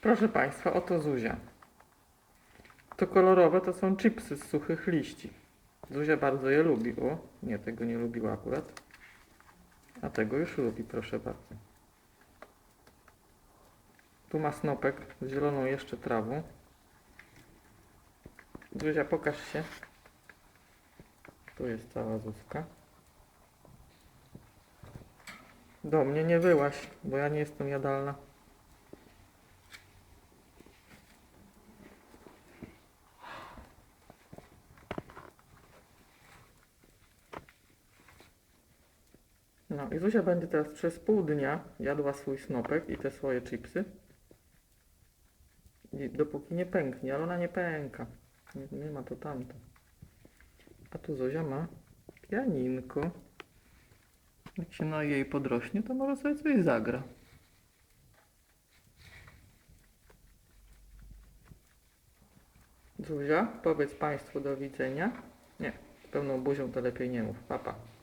Proszę Państwa, oto Zuzia. To kolorowe to są chipsy z suchych liści. Zuzia bardzo je lubi. O, nie, tego nie lubiła akurat. A tego już lubi, proszę bardzo. Tu ma snopek z zieloną jeszcze trawą. Zuzia, pokaż się. Tu jest cała Zuzka. Do mnie nie wyłaś, bo ja nie jestem jadalna. No i Zuzia będzie teraz przez pół dnia jadła swój snopek i te swoje chipsy. I dopóki nie pęknie, ale ona nie pęka. Nie, ma to tamto. A tu Zuzia ma pianinko. Jak się na jej podrośnie, to może sobie coś zagra. Zuzia, powiedz Państwu do widzenia. Nie, z pełną buzią to lepiej nie mów. Papa. Pa.